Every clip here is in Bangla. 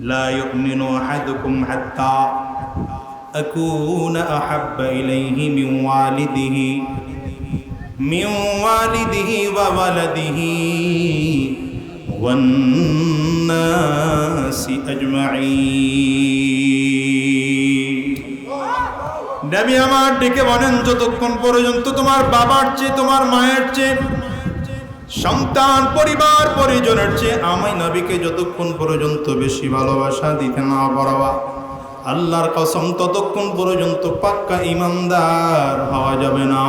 لا يؤمن أحدكم حتى أكون أحب إليه من والده من والده وولده والناس أجمعين নবী আমার ডেকে বলেন যতক্ষণ পর্যন্ত তোমার বাবার চেয়ে তোমার মায়ের চেয়ে সন্তান, পরিবার, পরিজনের চেয়ে আমি নবীকে যতক্ষণ পর্যন্ত বেশি ভালোবাসা দিতে না পারবা, আল্লাহর কসম ততক্ষণ পর্যন্ত পাক্কা ইমানদার হওয়া যাবে না।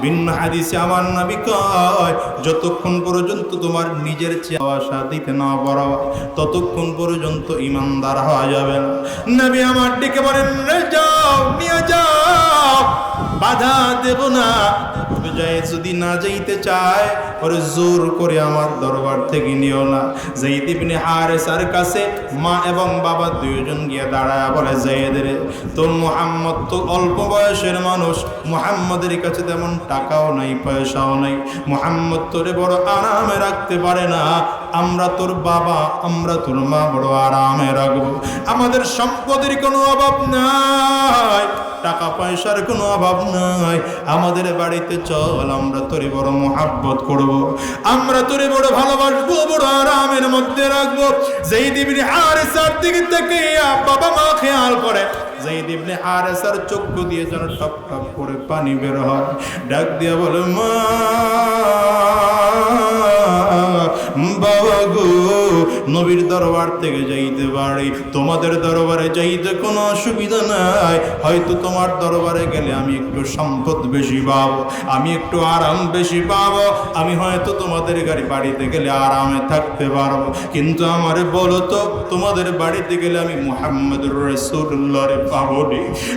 ভিন্ন হাদিসে আমার নবী কয়, যতক্ষণ পর্যন্ত তোমার নিজের চেয়ে আশা দিতে না পারবা, ততক্ষণ পর্যন্ত ইমানদার হওয়া যাবে না। নবী আমার ডেকে বলেন, "রে যাও, নিয়ে যাও। বাধা দেব না। যদি না যাইতে চায়, ওরে জোর করে আমার দরবার থেকে নিও না। জাইদ ইবনে হারেসার কাছে মা এবং বাবা দুইজন গিয়ে দাঁড়ায়, বলে জাইদের তোর মুহাম্মদ তো অল্প বয়সের মানুষ। মুহাম্মদের কাছে তেমন টাকাও নাই, পয়সাও নাই। মুহাম্মদ তোরে বড় আরামে রাখতে পারে না। আমরা তোর বাবা, আমরা তোর মা, বড় আরামে রাখব। আমাদের সম্পদের কোনো অভাব নাই, টাকা পয়সার কোনো অভাব নাই। আমাদের বাড়িতে চল, আমরা তোরে বড় মোহাব্বত করব। আমরা তোরে বড় ভালোবাসবো, বড় আরামের মধ্যে রাখব। যেই দিবনি হারেসার দিকে থেকে বাবা মা খেয়াল করে যেই দিবনি হারেসার চক্ষু দিয়ে যেন টপ টপ করে পানি বের হয়। ডাক দিয়া বলে, মা বাবা গো, নবীর দরবার থেকে যাইতে পারি। তোমাদের দরবারে যাইতে কোনো অসুবিধা নাই। হয়তো তোমার দরবারে গেলে আমি একটু সম্পদ বেশি পাবো, আমি একটু আরাম বেশি পাবো, আমি হয়তো তোমাদের গাড়ি বাড়িতে গেলে আরামে থাকতে পারব। কিন্তু আমারে বলো তো, তোমাদের বাড়িতে গেলে আমি মোহাম্মদ রসুল্লাহরে পাবো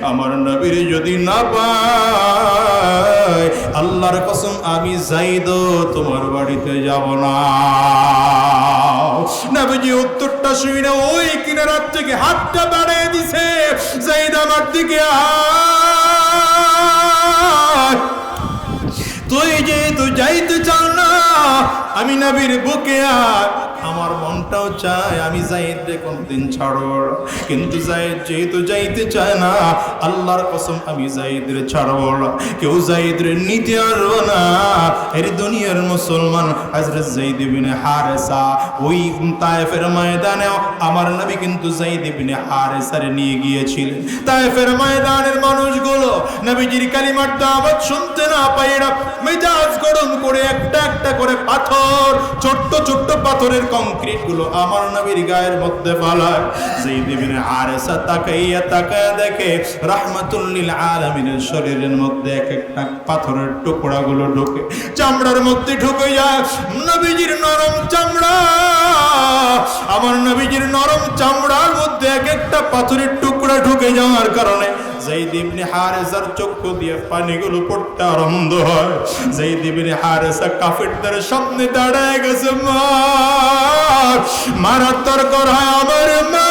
আমার নবীর যদি না পাই আল্লাহর কসম আমি যাইদ, তোমার বাড়িতে যাব না। নবীজি উত্তরটা শুনে ওই কিনারার থেকে হাতটা বাড়িয়ে দিছে। যাইদ আমার দিকে। তুই যেহেতু যাইতে চাও না, আমি নবীর বুকে আর মনটাও চায়, আমি জাইদরে কোনদিন ছাড়ব কিন্তু জাইদ যেহেতু যাইতে চায় না, আল্লাহর কসম আমি জাইদরে ছাড়ব কেউ জাইদরে নিতে পারব না। এর দুনিয়ার মুসলমান হযরত জাইদ ইবনে হারেসা, ওই তায়েফের ময়দানেও আমার নবী কিন্তু জাইদ ইবনে হারেসারে নিয়ে গিয়েছিলেন। তায়েফের ময়দানের মানুষগুলো নবীজির কালিমার দাওয়াত শুনতে না পাইরা মেজাজ গরম করে একটা একটা করে পাথর, ছোট্ট ছোট্ট পাথরের কংক্রিটগুলো আমার নবীর গায়ের মধ্যে ফালায়। জাইদ ইবনে হারেসা তাকাইয়া তাকায়া দেখে রাহমাতুল্লিল আলামিনের শরীরের মধ্যে এক একটা পাথরের টুকরা গুলো ঢোকে। চামড়ার মধ্যে ঢুকে যায়, নবীজির নরম চামড়া। আমার নবীজির নরম চামড়ার মধ্যে এক একটা পাথরের টুকরা ঢুকে যাওয়ার কারণে জাইদ ইবনে হারেসার চক্ষু দিয়ে পানিগুলো পড়তে আরম্ভ হয়। ইবনে হারেসা কাফিরদের সামনে দাঁড়ায় গেছে আমার মা।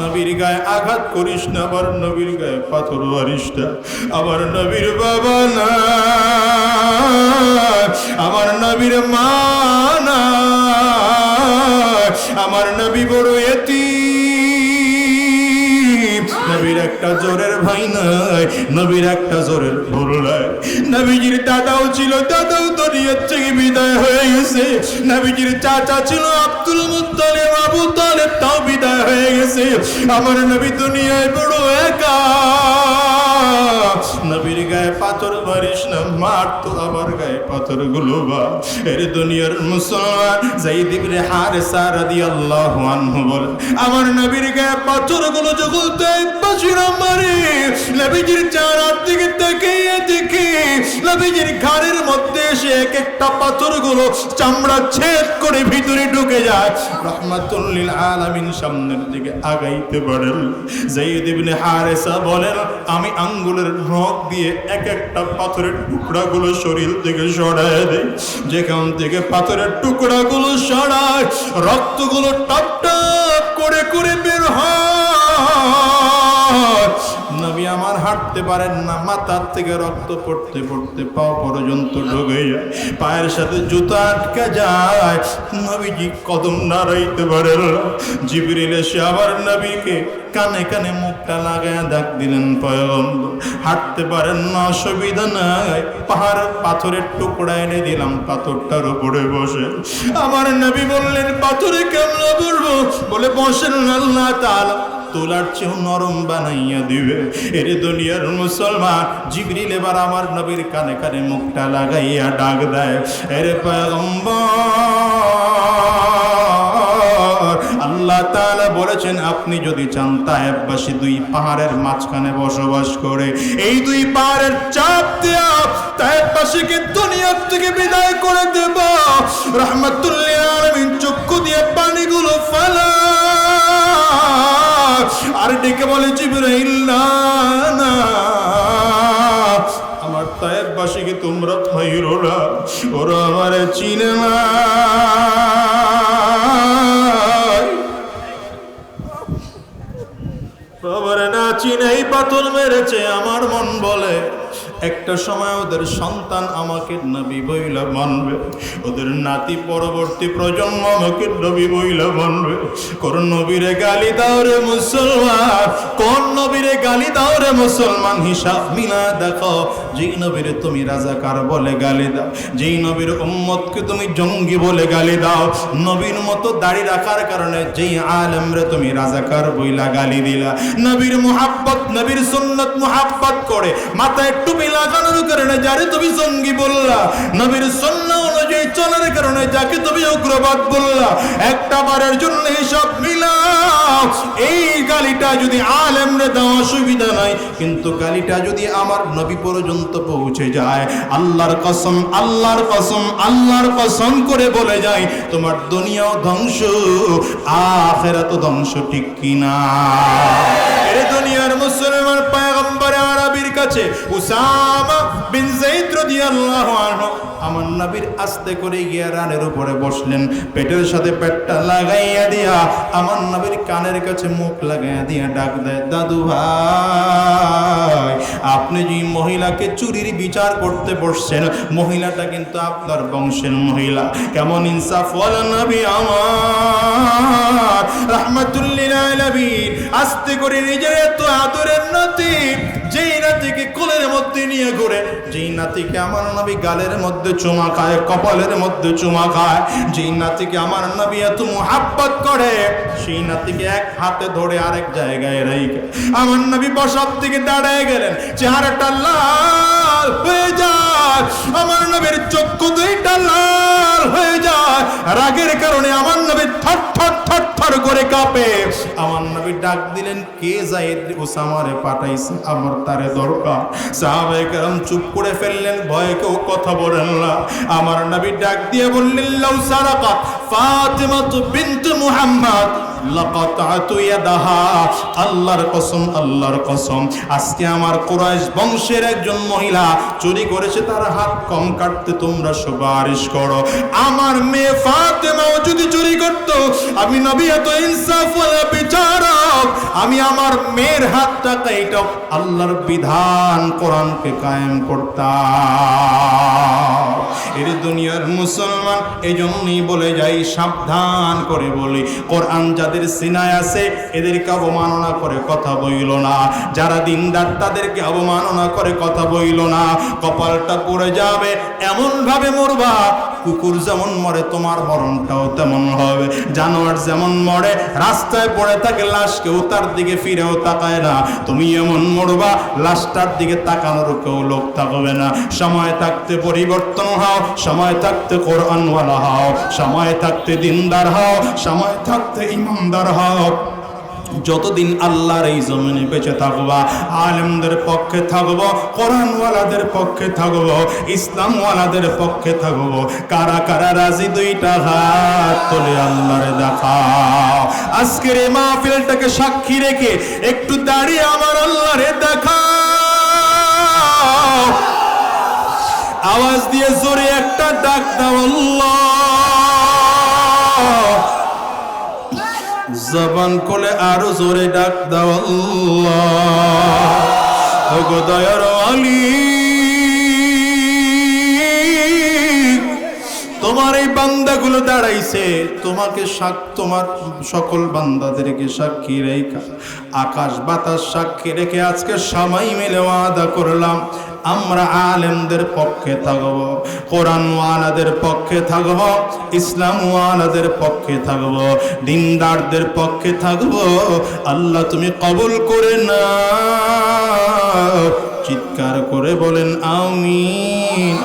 নবীর গায়ে আঘাত করিস না, আবার নবীর গায়ে পাথর মারিস না। আমার নবীর বাবা না, আমার নবীর মা না। আমার নবী বড় এতি নবীর একটা জোরের ভাই নাই, নবীর একটা জোরের ভুল নাই। নবীজির দাদাও ছিল, দাদাও দুনিয়ার থেকে বিদায় হয়ে গেছে। নবীজির চাচা ছিল আব্দুল মুত্তালিব, আবু তালেব, তাও বিদায় হয়ে গেছে। আমার নবী দুনিয়ায় বড় একা। নবীর গায়ে পাথর মারিস না মার তো আমার গায়ে পাথরগুলো এর দুনিয়ার মুসলমান জাইদ ইবনে হারেসা রাদিয়াল্লাহু আনহু বলে, আমার নবীর গায়ে পাথরগুলো যখন মারে, নবীজির দিকে তাকিয়ে নবীজির ঘাড়ের মধ্যে এসে এক একটা পাথরগুলো চামড়া ছেদ করে ভিতরে ঢুকে যায়। রহমাতুল্লিল আলামিন সামনের দিকে আগাইতে হারেসা বলেন, আমি আঙ্গুলের নখ দিয়ে এক একটা পাথরের টুকরা গুলো শরীর থেকে সরায় দেয়। যেখান থেকে পাথরের টুকরা টুকরাগুলো সরায়, রক্তগুলো টপ টপ করে করে বের হয়। নবী আমার হাঁটতে পারেন না, মাথার থেকে রক্ত পড়তে পড়তে পা পর্যন্ত ঢুকে যায়, পায়ের সাথে জুতা আটকে যায়। নবীজি কদম নাড়াইতে পারেন জিবরিল এসে আবার নবীকে কানে কানে মুখটা লাগায় ডাক দিলেন, পয়গম্বর, হাঁটতে পারেন না, অসুবিধা নাই। পাহাড়, পাথরের টুকরা এনে দিলাম, পাথরটার উপরে বসে। আমার নবী বললেন, পাথরে কেমন বলব বলে, বসেন আল্লাহ তাআলা। তোলার চেয়েও নরম বানাইয়া দিবে। এর দুনিয়ার মুসলমান, জিবরিল এবার আমার নবীর কানে কানে মুখটা লাগাইয়া ডাক দেয়, এরে পয়গম্বর, আল্লাহ বলেছেন, আপনি যদি চান দুই পাহাড়ের মাঝখানে বসবাস করে, এই দুই পাহাড়ের চাপ দেয়া তায়েববাসীকে দুনিয়ার থেকে বিদায় করে দেব। চক্ষু দিয়ে পানিগুলো ফালা আর ডেকে বলে, জিব্রাইল, না না। আমার তায়েববাসীকে তোমরা থাইরো না, ওরা আমার চিনে না চিনেই পাথর মেরেছে, আমার মন বলে। একটা সময় ওদের সন্তান আমাকে নবী বইলা মানবে। ওদের নাতি পরবর্তী প্রজন্ম আমাকে নবী বইলা মানবে। কোন নবীরে গালি দাও রে মুসলমান, কোন নবীরে গালি দাও রে মুসলমান, হিসাব মিলা দেখো। যেই নবীরে তুমি রাজাকার বলে গালি দাও, যেই নবীর উম্মতকে তুমি জঙ্গি বলে গালি দাও, নবীর মতো দাড়ি রাখার কারণে যেই আলেমরে তুমি রাজাকার বইলা গালি দিলা। নবীর মুহাব্বত, নবীর সুন্নত মুহাব্বত করে মাথায় টুপি লাগানোর কারণে যারে তুমি জঙ্গি বললা, নবীর অনুযায়ী চলার কারণে যাকে তুমি বললা, একটা বারের জন্য এই গালিটা যদি আলেমরে দেওয়া নাই, কিন্তু গালিটা যদি আমার নবী পর্যন্ত পৌঁছে যায়, আল্লাহর কসম আল্লাহর কসম আল্লাহর কসম করে বলে যায়, তোমার দুনিয়াও ধ্বংস আখেরাত ধ্বংস ঠিক কিনা? এর দুনিয়ার পয়গম্বর কাছে উসামা বিন যায়েদ রাদিয়াল্লাহু আনহু আমার নবীর আস্তে করে গিয়া রানের উপরে বসলেন, পেটের সাথে পেটটা লাগাইয়া দিয়া আমার নবীর কানের কাছে মুখ লাগাইয়া দিয়া ডাক দেয়, দাদু ভাই, আপনি যে মহিলাকে চুরির বিচার করতে বসছেন, মহিলাটা কিন্তু আপনার বংশের মহিলা। কেমন ইনসাফ ওয়ালা নবী আমার। রাহমাতুল্লিল আলামিন, আস্তে করে নিজের এত আদরের নাতি, যেই নাতিকে কোলের মধ্যে নিয়ে ঘুরে। যেই নাতিকে আমার নবী গালের মধ্যে চুমা খায়, কপালের মধ্যে চুমা খায়, যেই নাতিকে আমার নবী এত মোহাব্বত করে, সেই নাতিকে এক হাতে ধরে আরেক জায়গায় রেখে আমার নবী বসার থেকে দাঁড়ায় গেলেন। চেহারাটা লাল। হয়ে যায়। আমার নবীর চক্ষু দুইটা লাল হয়ে যায়। রাগের কারণে আমার নবী থর থর থর থর করে কাঁপে। আমার নবী ডাক দিলেন, কে জায়েদ ওসামারে পাঠাইছে? আমার তারে দরকার। সাহাবায়ে কেরাম চুপ করে ফেললেন, ভয়ে কেউ কথা বলেন না। আমার নবী ডাক দিয়ে বললেন, লাউ সারাকাত ফাতিমা মুহাম্মদ। আল্লাহর কসম আল্লাহর কসম। আজকে আমার কুরাইশ বংশের একজন মহিলা চুরি করেছে, তার হাত কম কাটতে তোমরা সুপারিশ করো। আমার মেয়ে ফাতেমাও যদি চুরি করত, আমি নবী এত ইনসাফ বিচারক। আমি আমার মেয়ের হাতটা কাইটা আল্লাহর বিধান কোরআনকে কায়েম করতাম। এর দুনিয়ার মুসলমান এই জন্যই বলে যাই, সাবধান করে বলি, কোরআন যাদের সিনায় আছে, এদেরকে অবমাননা করে কথা বইল না। যারা দিনদার, তাদেরকে অবমাননা করে কথা বইল না। কপালটা পড়ে যাবে এমন ভাবে মরবা। কুকুর যেমন মরে, তোমার মরণটাও তেমন হবে। জানোয়ার যেমন মরে, রাস্তায় পড়ে থাকে, লাশ কেউ তার দিকে ফিরেও তাকায় না। তুমি এমন মরবা, লাশটার দিকে তাকানোর কেউ লোক থাকবে না। সময় থাকতে পরিবর্তন হও, সময় থাকতে কোরআনওয়ালা হও, সময় থাকতে দিনদার হও, সময় থাকতে ইমানদার হও যতদিন আল্লাহর এই জমিনে বেঁচে থাকবা, আলেমদের পক্ষে থাকব, কোরআনওয়ালাদের পক্ষে থাকব, ইসলামওয়ালাদের পক্ষে থাকব, কারা কারা রাজি দুইটা হাত তোলে আল্লাহরে দেখাও আজকের এই মাহফিলটাকে সাক্ষী রেখে একটু দাঁড়িয়ে আমার আল্লাহরে দেখাও আওয়াজ দিয়ে জোরে একটা ডাক দাও আল্লাহ। জবান কোলে আরও জোরে ডাক দাও আল্লাহ। দয়ার মালিক তোমার এই বান্দাগুলো দাঁড়াইছে, তোমাকে সাক তোমার সকল বান্দাদেরকে সাক্ষী রেখা, আকাশ বাতাস সাক্ষী রেখে আজকে সময় মিলে ওয়াদা করলাম, আমরা আলেমদের পক্ষে থাকব কোরআন ওয়ালাদের পক্ষে থাকব ইসলাম ওয়ালাদের পক্ষে থাকব, দিনদারদের পক্ষে থাকব। আল্লাহ তুমি কবুল করে না চিৎকার করে বলেন, আমিন।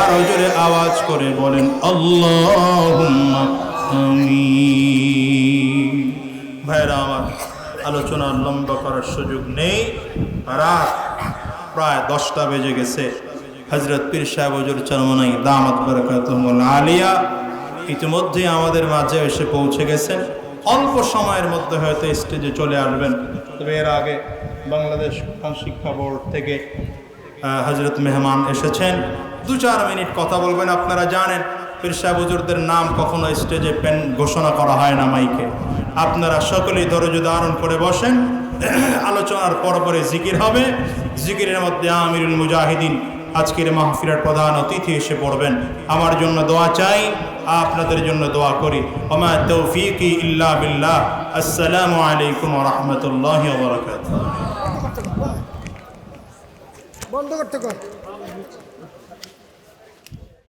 আরও জোরে আওয়াজ করে বলেন আল্লাহ ভাইরা আমার আলোচনা লম্বা করার সুযোগ নেই। রাত প্রায় দশটা বেজে গেছে। হজরত পীর সাহেব হজুর চরমনাই দামাত বরকাতুল আলিয়া ইতিমধ্যে আমাদের মাঝে এসে পৌঁছে গেছেন। অল্প সময়ের মধ্যে হয়তো স্টেজে চলে আসবেন। তবে এর আগে বাংলাদেশ শিক্ষা বোর্ড থেকে হজরত মেহমান এসেছেন। দু চার মিনিট কথা বলবেন, আপনারা জানেন পীরসা বুজুরদের নাম কখনো স্টেজে পেন ঘোষণা করা হয় না মাইকে। আপনারা সকলেই ধৈর্য ধারণ করে বসেন। আলোচনার পর পরে জিকির হবে। জিকিরের মধ্যে আমিরুল মুজাহিদিন আজকের মাহফিরার প্রধান অতিথি এসে পড়বেন। আমার জন্য দোয়া চাই, আপনাদের জন্য দোয়া করি। ওমা তৌফিকি ইল্লা বিল্লাহ। আসসালামু আলাইকুম রহমতুল্লাহ বন্ধ করতে কর।